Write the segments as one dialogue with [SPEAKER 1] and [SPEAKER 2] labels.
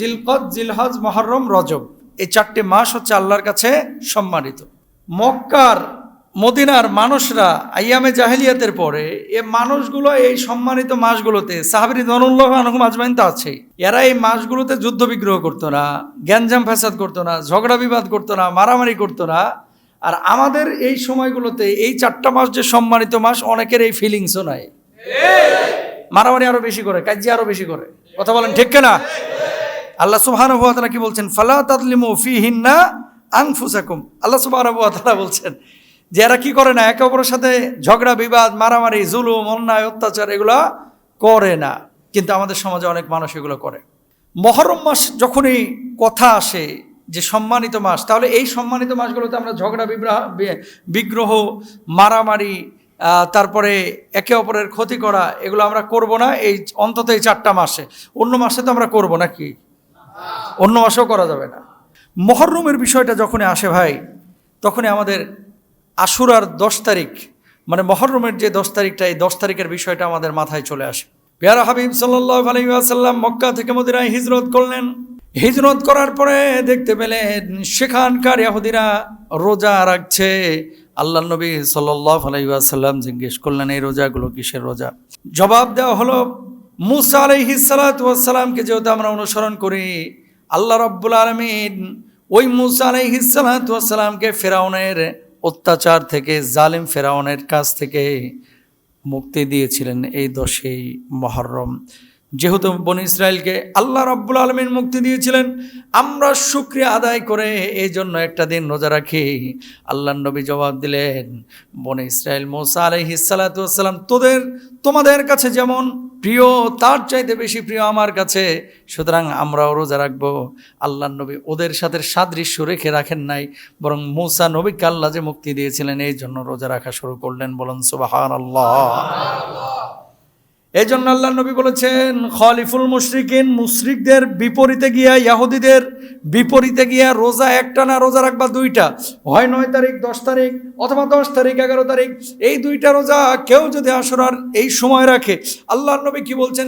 [SPEAKER 1] জিলকদ জিলহজ মহরম রজব। এই চারটি মাস হচ্ছে আল্লাহর কাছে সম্মানিত। মক্কার মদিনার মানুষরা আইয়ামে জাহেলিয়াতের পরে এ মানুষগুলো এই সম্মানিত মাসগুলোতে সাহাবির দনুল্লাহ আনহুম আজমাইন তো আছে। এরা এই মাসগুলোতে যুদ্ধ বিগ্রহ করতো না গ্যাঞ্জাম ফ্যাসাদ করতো না ঝগড়া বিবাদ করতো না মারামারি করতো না। আর আমাদের এই সময়গুলোতে এই চারটা মাস যে সম্মানিত মাস অনেকের এই ফিলিংসও নাই। মারামারি আরও বেশি করে কাজিয়া আরও বেশি করে। কথা বলেন ঠিক না আল্লাহ তাআলা কি বলছেন? ফালা তাদলিমু ফিহিন্না আনফুসাকুম। আল্লাহ সুবহানাহু ওয়া বলছেন, যে এরা কি করে না, একে অপরের সাথে ঝগড়া, বিবাদ, মারামারি, জুলুম, অন্যায়, অত্যাচার এগুলো করে না। কিন্তু আমাদের সমাজে অনেক মানুষ এগুলো করে। মহরম মাস যখনই কথা আসে যে সম্মানিত মাস, তাহলে এই সম্মানিত মাসগুলোতে আমরা ঝগড়া বিগ্রহ বিগ্রহ, মারামারি তারপরে একে অপরের ক্ষতি করা, এগুলো আমরা করব না এই অন্তত এই চারটা মাসে। অন্য মাসে তো আমরা করব নাকি? অন্য মাসেও করা যাবে না। মহরমের বিষয়টা যখনই আসে ভাই, তখনই আমাদের আশুরার দশ তারিখ মানে মহরমের যে দশ তারিখটা, এই দশ তারিখের বিষয়টা আমাদের মাথায় চলে আসে। পেয়ারা হাবিব সাল্লাহ আলহিহাসাল্লাম মক্কা থেকে মদিনায় হিজরত করলেন। হিজরত করার পরে দেখতে পেলেন সেখানকার ইয়াহুদিরা রোজা রাখছে। আল্লাহ নবী সাল্লাহ আলাইসাল্লাম জিজ্ঞেস করলেন, এই রোজাগুলো কিসের রোজা? জবাব দেওয়া হলো মুসা আলাইহিসালাতামকে যেহেতু আমরা অনুসরণ করি, আল্লাহ রব্বুল আলমিন ওই মুসা আলাইহিসালাতামকে ফেরাউনের অত্যাচার থেকে, জালিম ফেরাউনের কাছ থেকে মুক্তি দিয়েছিলেন এই দশেই মহরম। যেহেতু বন ইসরায়েলকে আল্লাহ রব্বুল আলমিন মুক্তি দিয়েছিলেন, আমরা শুক্রিয়া আদায় করে এই জন্য একটা দিন রোজা রাখি। আল্লাহ নবী জবাব দিলেন, বন ইসরায়েল মোসা আলহিসাল্লাম তোদের, তোমাদের কাছে যেমন প্রিয়, তার চাইতে বেশি প্রিয় আমার কাছে, সুতরাং আমরাও রোজা রাখব। আল্লাহ নবী ওদের সাথে সাদৃশ্য রেখে রাখেন নাই, বরং মৌসা নবীকে আল্লাহ যে মুক্তি দিয়েছিলেন, এই জন্য রোজা রাখা শুরু করলেন। বলুন সুবাহ আল্লাহ এই জন্য আল্লাহ নবী বলেছেন, খলিফুল মুশরিকিন, মুশরিকদের বিপরীতে গিয়া, ইয়াহুদিদের বিপরীতে গিয়া রোজা একটা না রোজা রাখবা দুইটা। হয় নয় তারিখ, দশ তারিখ, অথবা দশ তারিখ, এগারো তারিখ, এই দুইটা রোজা কেউ যদি আসরার এই সময় রাখে আল্লাহ নবী কি বলছেন?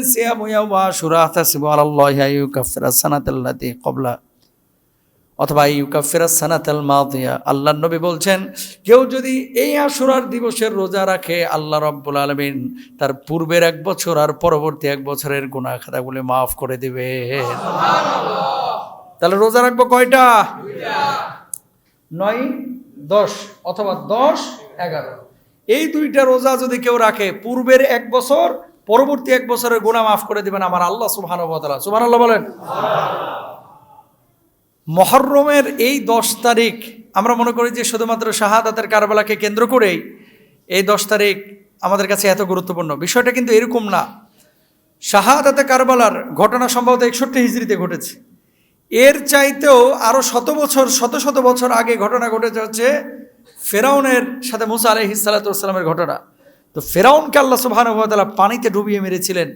[SPEAKER 1] তাসিবু আলাল্লাহি আইয়ুকাফিরা সানাতাল্লাতি ক্বাবলা অথবা ইউকাফিরা সানাতাল মাদিয়া আল্লাহ নবী বলছেন, কেউ যদি এই আশুরার দিবসের রোজা রাখে, আল্লাহ রব্বুল আলমিন তার পূর্বের এক বছর আর পরবর্তী এক বছরের গুণা খাতাগুলি মাফ করে দিবে তাহলে রোজা রাখব কয়টা? নয়, দশ, অথবা দশ, এগারো। এই দুইটা রোজা যদি কেউ রাখে, পূর্বের এক বছর, পরবর্তী এক বছরের গুণা মাফ করে দিবেন আমার আল্লাহ সুবহান আল্লাহ বলেন। মহরমের এই দশ তারিখ, আমরা মনে করি যে শুধুমাত্র শাহাদাতের কারবালাকে কেন্দ্র করেই এই দশ তারিখ আমাদের কাছে এত গুরুত্বপূর্ণ। বিষয়টা কিন্তু এরকম না। শাহাদাতে কারবালার ঘটনা সম্ভবত একষট্টি হিজড়িতে ঘটেছে। এর চাইতেও আরও শত বছর, শত শত বছর আগে ঘটনা ঘটেছে হচ্ছে ফেরাউনের সাথে মুসা আলহ হিসালাতামের ঘটনা। তো ফেরাউনকে আল্লাহ সুবাহানুভাতালা পানিতে ডুবিয়ে মেরেছিলেন।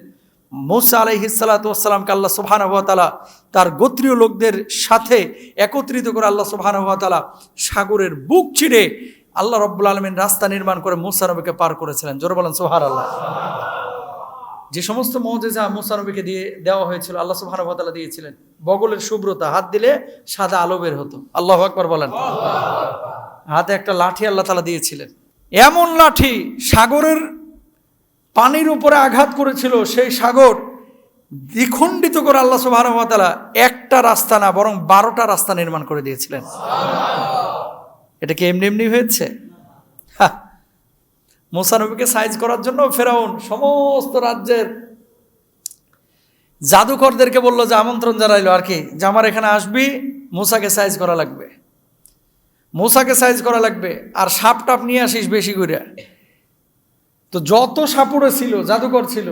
[SPEAKER 1] মৌসা আলহিসাল্লাতামকে আল্লাহ সুবাহানুভাতালা তার গোত্রীয় লোকদের সাথে একত্রিত করে আল্লাহ সুবাহানুভাতালা সাগরের বুক ছিঁড়ে আল্লাহ রব্বুল আলমিন রাস্তা নির্মাণ করে মুসা নবীকে পার করেছিলেন। জোর বলেন সোহার আল্লাহ যে সমস্ত মহজেজা মুসা নবীকে দিয়ে দেওয়া হয়েছিল, আল্লাহ সুবাহানুভাতালা দিয়েছিলেন। বগলের শুভ্রতা, হাত দিলে সাদা আলো বের হতো। আল্লাহ আকবর বলেন। হাতে একটা লাঠি আল্লাহ তালা দিয়েছিলেন। এমন লাঠি সাগরের পানির উপরে আঘাত করেছিল সেই সাগর দ্বিখণ্ডিত করে আল্লাহ সুবাহানুভাতালা একটা রাস্তা না বরং বারোটা রাস্তা নির্মাণ করে দিয়েছিলেন। এটা কি এমনি এমনি হয়েছে? হ্যাঁ মোসানবীকে সাইজ করার জন্য ফেরাউন সমস্ত রাজ্যের জাদুকরদেরকে বলল যে আমন্ত্রণ জানাইলো আর কি যে আমার এখানে আসবি মোসাকে সাইজ করা লাগবে। মোসাকে সাইজ করা লাগবে আর সাপ টাপ নিয়ে আসিস বেশি করে। তো যত সাপুড়ে ছিল, জাদুকর ছিল,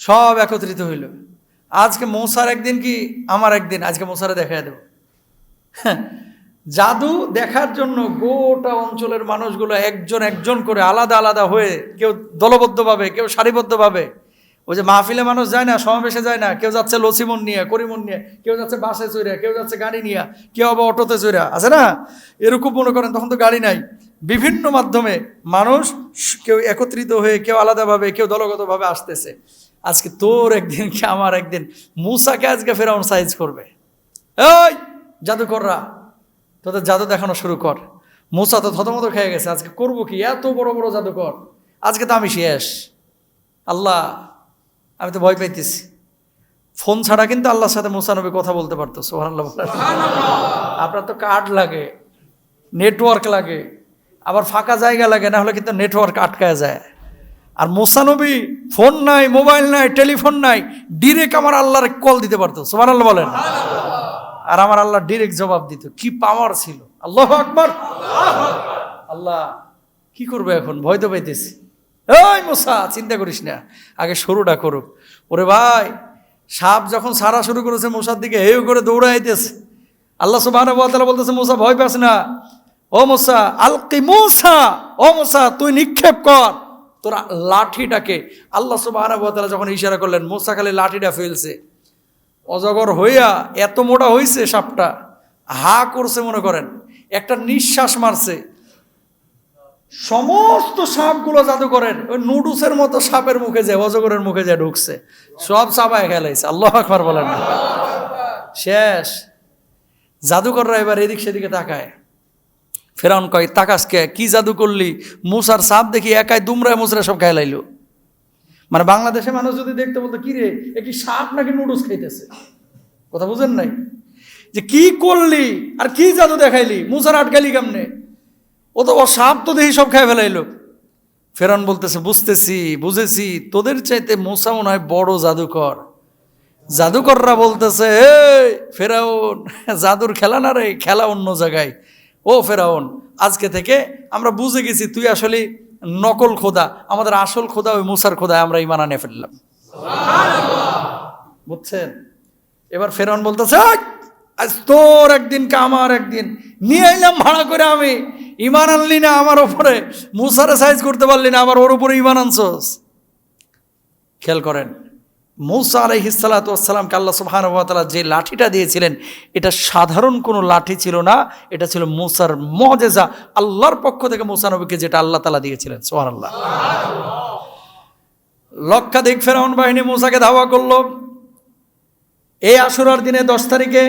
[SPEAKER 1] সব একত্রিত হইল। আজকে মৌসার একদিন কি আমার একদিন? আজকে মৌসারে দেখা দেব। জাদু দেখার জন্য গোটা অঞ্চলের মানুষগুলো একজন একজন করে আলাদা আলাদা হয়ে কেউ দলবদ্ধভাবে কেউ সারিবদ্ধভাবে ওই যে মাহফিলে মানুষ যায় না, সমাবেশে যায় না, কেউ যাচ্ছে লসিমন নিয়ে, করিমন নিয়ে, কেউ যাচ্ছে বাসে চড়ে কেউ যাচ্ছে গাড়ি নিয়ে, কেউ আবার অটোতে চড়ে আছে না? এরকম মনে করেন, তখন তো গাড়ি নাই। বিভিন্ন মাধ্যমে মানুষ কেউ একত্রিত হয়ে কেউ আলাদাভাবে কেউ দলগতভাবে আসতেছে। আজকে তোর একদিন কি আমার একদিন? মুসাকে আজকে ফেরাউন সাইজ করবে। এই জাদুকররা তোদের জাদু দেখানো শুরু কর। মুসা তো থতমত খেয়ে গেছে। আজকে করব কি? এত বড় বড় জাদুকর। আজকে তো আমি শেষ। আল্লাহ আমি তো ভয় পাইতেছি। ফোন ছাড়া কিন্তু আল্লাহর সাথে মুসানবী কথা বলতে পারতো সোহানাল্লাহ আপনার তো কার্ড লাগে নেটওয়ার্ক লাগে। আবার ফাঁকা জায়গা লাগে, না হলে কিন্তু নেটওয়ার্ক আটকায় যায়। আর মোসানবী ফোন নাই, মোবাইল নাই, টেলিফোন নাই ডিরেক্ট আমার আল্লাহর কল দিতে পারতো। সোমান আল্লাহ বলেন। আর আমার আল্লাহ ডিরেক্ট জবাব দিত। কি পাওয়ার ছিল? আল্লাহ আকবর। আল্লাহ, কি করবে এখন? ভয় তো পাইতেছি। এই মোসা, চিন্তা করিস না। আগে শুরুটা করুক। ওরে ভাই, সাপ যখন সারা শুরু করেছে মশার দিকে, হেউ করে দৌড়াইতেছে। আল্লাহ সুবাহ বলতেছে, মোসা, ভয় পাস না। ও আলকি মোসা, ও তুই নিক্ষেপ কর। তোর লাঠিটাকে আল্লাহ সুবাহ যখন ইশারা করলেন, মোসা খালি লাঠিটা ফেলছে। অজগর হইয়া এত মোটা হইছে সাপটা, হা করছে মনে করেন, একটা নিঃশ্বাস মারছে। সমস্ত সাপগুলো জাদু করেন, ওই নুডুসের মতো সাপের মুখে যায়, অজগরের মুখে যায় ঢুকছে। সব চাপায় খেলাইছে, আল্লাহ আকবার বলেন। শেষ। জাদুকররা এবার এদিক সেদিকে তাকায়। ফেরাউন কয় তাকাস কে জাদু করলি? মুসার সাপ দেখি একাই দুমরায় মুসরা সব খেলাইলো মানে বাংলাদেশে মানুষ যদি দেখতে বলতো, কি রে, এ কি সাপ নাকি নুডলস খাইতেছে? কথা বুঝেন নাই? যে কি করলি আর কি জাদু দেখাইলি? মুসার আটকালি কেমনে? ও তো, ও সাপ তো দেখি সব খাই ফেলাইলো। ফেরান বলতেছে, বুঝতেছি, বুঝেছি। তোদের চাইতে মুসা মনে হয় বড় জাদুকর। জাদুকররা বলতেছে এই ফেরাউন, জাদুর খেলা না রে, খেলা অন্য জায়গায়। ও ফেরাউন আজকে থেকে আমরা বুঝে গেছি তুই আসলে নকল খোদা আমাদের আসল খোদা ওই মুসার খোদায় আমরা ইমান আনে ফেললাম। বুঝছেন? এবার ফেরাউন বলতেছে "এই, আজ তোর একদিন কা আমার একদিন? নিয়ে এলাম ভাড়া করে আমি। ইমান আনলি না আমার ওপরে মুসারে সাইজ করতে পারলি না আবার ওর উপরে ইমান আনছস। খেয়াল করেন মৌসা আলহিসাল্লাতামকে আল্লাহ সুবাহানুভাতালা যে লাঠিটা দিয়েছিলেন, এটা সাধারণ কোনো লাঠি ছিল না, এটা ছিল মৌসার মজেজা, আল্লাহর পক্ষ থেকে মুসা নবীকে যেটা আল্লাহ তালা দিয়েছিলেন সোহান আল্লাহ লক্ষাধিক ফেরাউন বাহিনী মুসাকে ধাওয়া করল। এই আশুরার দিনে দশ তারিখে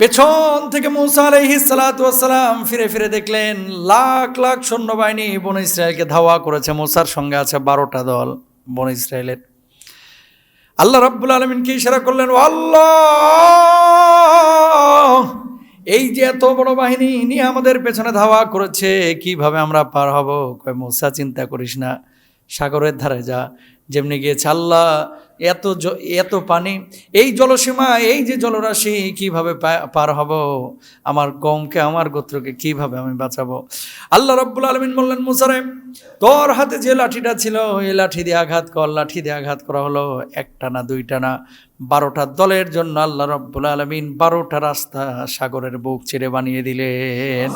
[SPEAKER 1] পেছন থেকে মৌসা মুসা আলহিসাল্লাম ফিরে ফিরে দেখলেন, লাখ লাখ সৈন্যবাহিনী বন ইসরায়েলকে ধাওয়া করেছে। মুসার সঙ্গে আছে বারোটা দল বন ইসরায়েলের। আল্লাহ রব্বুল আলমিনকে ইশারা করলেন? "ও আল্লাহ! এই যে এত বড় বাহিনী ইনি আমাদের পেছনে ধাওয়া করেছে, কীভাবে আমরা পার হব? কয়, মোসা, চিন্তা করিস না, সাগরের ধারে যা। যেমনি গিয়েছে, আল্লাহ এত এত পানি, এই জলসীমা, এই যে জলরাশি কীভাবে পার হব? আমার গমকে, আমার গোত্রকে কীভাবে আমি বাঁচাবো? আল্লাহ রব্বুল আলমিন বললেন, মুসারে, তোর হাতে যে লাঠিটা ছিল, এই লাঠি দিয়ে আঘাত কর, লাঠি দিয়ে আঘাত করা হলো একটা না দুইটা না, বারোটা দলের জন্য আল্লাহ রব্বুল আলমিন বারোটা রাস্তা সাগরের বুক ছেড়ে বানিয়ে দিলেন।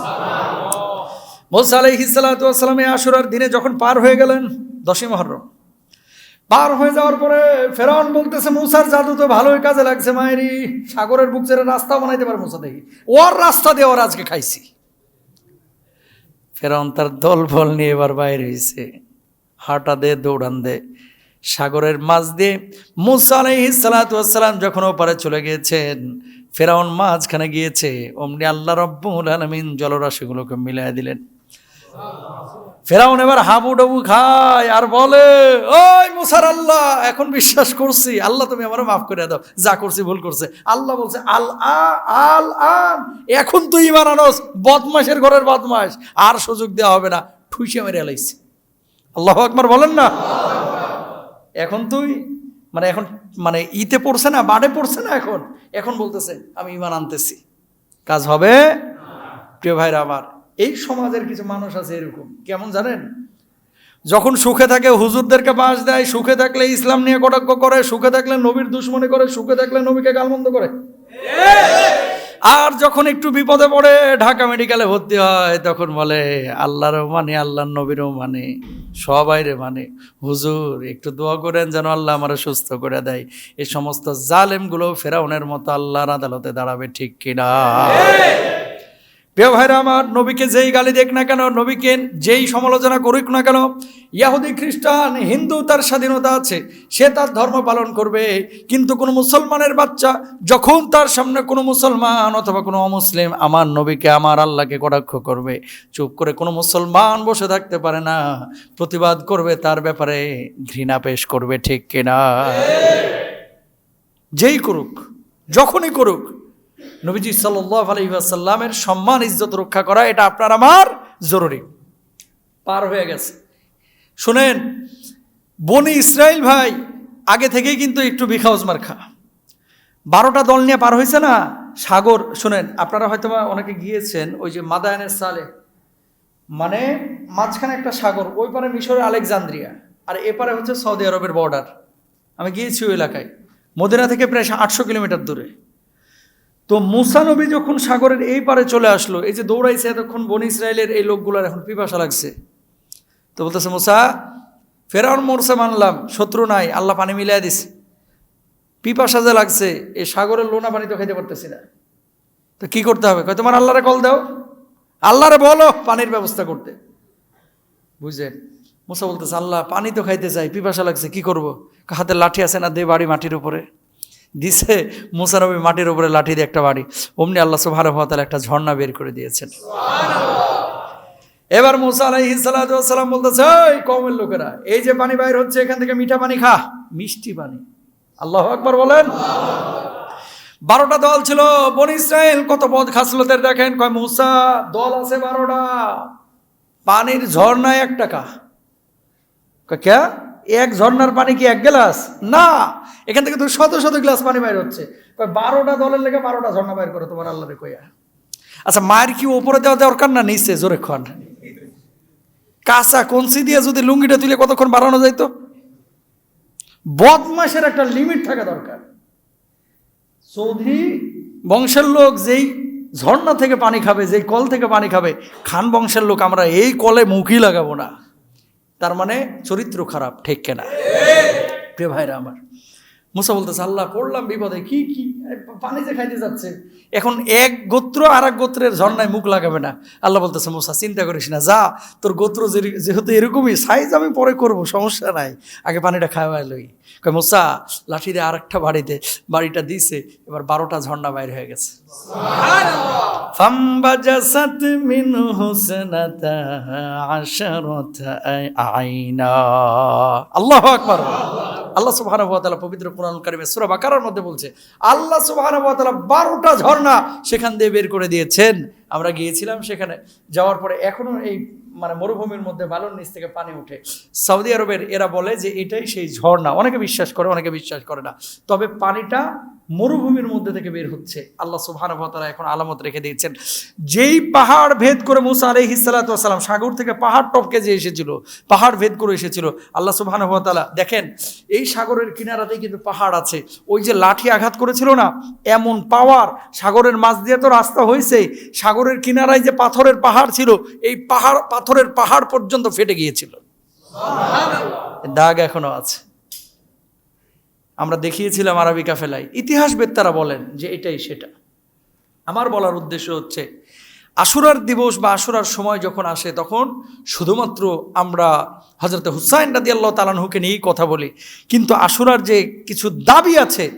[SPEAKER 1] মোসা আলাইহিসালামে আসুরার দিনে যখন পার হয়ে গেলেন, দশই মহরম পার হয়ে যাওয়ার পরে ফেরাউন বলতেছে, মুসার জাদু তো ভালোই কাজে লাগছে মায়েরি সাগরের বুক ছেড়ে রাস্তা বানাইতে পারে মুসা দেখি। ওর রাস্তা দিয়ে ওর আজকে খাইছি। ফেরাউন তার দল ফল নিয়ে এবার বাইরে হয়েছে হাঁটা দে, দৌড়ান দে। সাগরের মাছ দিয়ে মুসা আলাইহিসালাম যখন ওপারে চলে গিয়েছেন, ফেরাউন মাঝখানে গিয়েছে। অমনি আল্লাহ রব্বুল আলমিন জলরাশিগুলোকে মিলাই দিলেন। ফেরাউন এবার হাবু ডাবু খায় আর বলে, ওই মুসার আল্লাহ, এখন বিশ্বাস করছি। আল্লাহ, তুমি আমার মাফ করে দাও। যা করছি ভুল করছে। আল্লাহ বলছে, আল আ, আল আন। এখন তুই ইমান আনস বদমাসের ঘরের বদমাস আর সুযোগ দেওয়া হবে না। ঠুইসে মেরে এলাইছে আল্লাহ আকবার বলেন না? এখন তুই মানে এখন মানে ইতে পড়ছে না বাড়ে পড়ছে না এখন? এখন বলতেছে, আমি ইমান আনতেছি। কাজ হবে? প্রিয় ভাইরা আমার এই সমাজের কিছু মানুষ আছে এরকম। কেমন জানেন? যখন সুখে থাকে, হুজুরদেরকে বাস দেয়, সুখে থাকলে ইসলাম নিয়ে কটাক্ষ করে, সুখে থাকলে নবীর দুশ্মনী করে, সুখে থাকলে নবীকে গালমন্দ করে। আর যখন একটু বিপদে পড়ে, ঢাকা মেডিকেলে ভর্তি হয়, তখন বলে আল্লাহরও মানে আল্লাহর নবীরও মানে সবাই রে মানে। হুজুর, একটু দোয়া করেন যেন আল্লাহ আমার সুস্থ করে দেয়। এই সমস্ত জালেমগুলো ফেরাউনের মতো আল্লাহর আদালতে দাঁড়াবে ঠিক কিনা? ভাইরা আমার, নবীকে যেই গালি দেখ না কেন, নবীকে যেই সমালোচনা করুক না কেন, ইয়াহুদি খ্রিস্টান, হিন্দু, তার স্বাধীনতা আছে, সে তার ধর্ম পালন করবে। কিন্তু কোনো মুসলমানের বাচ্চা যখন তার সামনে কোনো মুসলমান অথবা কোনো অমুসলিম আমার নবীকে, আমার আল্লাহকে কটাক্ষ করবে, চুপ করে কোনো মুসলমান বসে থাকতে পারে না, প্রতিবাদ করবে, তার ব্যাপারে ঘৃণা পেশ করবে, ঠিক কিনা? যেই করুক, যখনই করুক নবীজি সাল্লাহ আলহিহাসাল্লামের সম্মান, ইজ্জত রক্ষা করা, এটা আপনার আমার জরুরি। পার হয়ে গেছে। শুনেন, বনি ইসরায়েল ভাই, আগে থেকেই কিন্তু একটু বিখাউজ মার্খা বারোটা দল নিয়ে পার হয়েছে না? সাগর, শুনেন, আপনারা হয়তো অনেকে গিয়েছেন, ওই যে মাদায়নের সালে। মানে মাঝখানে একটা সাগর, ওই পারে মিশরের আলেকজান্দ্রিয়া। আর এপারে হচ্ছে সৌদি আরবের বর্ডার আমি গিয়েছি ওই এলাকায়। মদিনা থেকে প্রায় আটশো কিলোমিটার দূরে। তো মুসা নবী যখন সাগরের এই পারে চলে আসলো, এই যে দৌড়াইছে এতক্ষণ বন ইসরায়েলের এই লোকগুলোর এখন পিপাসা লাগছে। তো বলতেছে, মুসা, ফেরাউন মোরসে মানলাম, শত্রু নাই, আল্লাহ পানি মিলাই দিছে। পিপাসা যে লাগছে, এই সাগরের লোনা পানি তো খাইতে পারতেছি না। তো কি করতে হবে? কয়, তোমার আল্লাহরে কল দাও। আল্লাহরে বলো পানির ব্যবস্থা করতে। বুঝলেন? মুসা বলতেছে, আল্লাহ, পানি তো খাইতে চাই, পিপাসা লাগছে, কি করব? হাতে লাঠি আছে না, দে বাড়ি মাটির উপরে। দিছে মুসানবী মাটির উপরে লাঠি দিয়ে একটা বাড়ি। অমনি আল্লাহ তাআলা একটা ঝর্ণা বের করে দিয়েছেন। এবার মুসা আলাইহিস সালাম বলতেছে এই কওমের লোকেরা এই যে পানি বাইর হচ্ছে এখান থেকে মিঠা পানি খা। মিষ্টি পানি। আল্লাহু আকবার বলেন। বারোটা দল ছিল বন ইসরায়েল কত পদ খাসলতের দেখেন কয় মুসা দল আছে বারোটা। পানির ঝর্ণায় এক টাকা। কে? এক ঝর্ণার পানি কি এক গ্লাস? না। এখান থেকে তো শত শত গ্লাস পানি বাইর হচ্ছে। বারোটা দলের লেগে বারোটা ঝর্ণা বাইর করে তোমার আল্লাহরে কইয়া। আচ্ছা মায়ের কি ওপরে দেওয়া দরকার না নিচে জোরে খান? কাঁচা কঞ্চি দিয়ে যদি লুঙ্গিটা তুলে কতক্ষণ বাড়ানো যাইতো? বদমাসের একটা লিমিট থাকা দরকার। চৌধুরী বংশের লোক যেই ঝর্ণা থেকে পানি খাবে যেই কল থেকে পানি খাবে খান বংশের লোক আমরা এই কলে মুখই লাগাবো না। তার মানে চরিত্র খারাপ ঠিক কেনা? প্রিয় ভাইরা আমার মুসা বলতেছে আল্লাহ পড়লাম বিপদে কি কি পানি যে খাইতে যাচ্ছে। এখন এক গোত্র আর এক গোত্রের ঝর্ণায় মুখ লাগাবে না। আল্লাহ বলতেছে মুসা চিন্তা করিস না যা তোর গোত্র যেহেতু এরকমই সাইজ আমি পরে করব সমস্যা নাই। আগে পানিটা খাওয়াই লই। কয় মুসা লাঠি দিয়ে আর একটা বাড়িতে বাড়িটা দিছে এবার বারোটা ঝর্ণা বাইর হয়ে গেছে। ফাম্বাজাসাত মিন হুসনাতা আশারাতা আইনা। আল্লাহু আকবার। আল্লাহ সুবহানাহু ওয়া পবিত্র কোরআন কারিমে বাকারার মধ্যে বলছে, আল্লাহ তাআলা 12টা ঝর্ণা সেখান দিয়ে বের করে দিয়েছেন। আমরা গিয়েছিলাম সেখানে। যাওয়ার পরে এখনও এই মানে মরুভূমির মধ্যে বালুর নিচ থেকে পানি উঠে। সৌদি আরবের এরা বলে যে এটাই সেই ঝর্ণা। অনেকে বিশ্বাস করে, অনেকে বিশ্বাস করে না। তবে পানিটা মরুভূমির মধ্যে থেকে বের হচ্ছে। আল্লাহ সুবহানাহু ওয়া এখন আলামত রেখে দিয়েছেন। যেই পাহাড় ভেদ করে মুসা আলাইহিস সালাতু সালাম সাগর থেকে পাহাড় টপকে যে এসেছিল, পাহাড় ভেদ করে এসেছিল, আল্লাহ সুবহানাহু ওয়া দেখেন, এই সাগরের কিনারাতেই কিন্তু পাহাড় আছে। ওই যে লাঠি আঘাত করেছিল না, এমন পাওয়ার সাগরের মাছ দিয়ে তো রাস্তা হয়েছে সাগরের কিনারায় যে পাথরের পাহাড় ছিল, এই পাহাড়, পাথরের পাহাড় পর্যন্ত ফেটে গিয়েছিল। দাগ এখনও আছে। আমরা দেখিয়েছিলাম আরবি কাফেলায় ইতিহাসবেত্তারা বলেন যে এটাই সেটা। আমার বলার উদ্দেশ্য হচ্ছে, আশুরার দিবস বা আশুরার সময় যখন আসে, তখন শুধুমাত্র আমরা হজরত হুসাইন রাদি আল্লাহ তালানহুকে নিয়েই কথা বলি, কিন্তু আশুরার যে কিছু দাবি আছে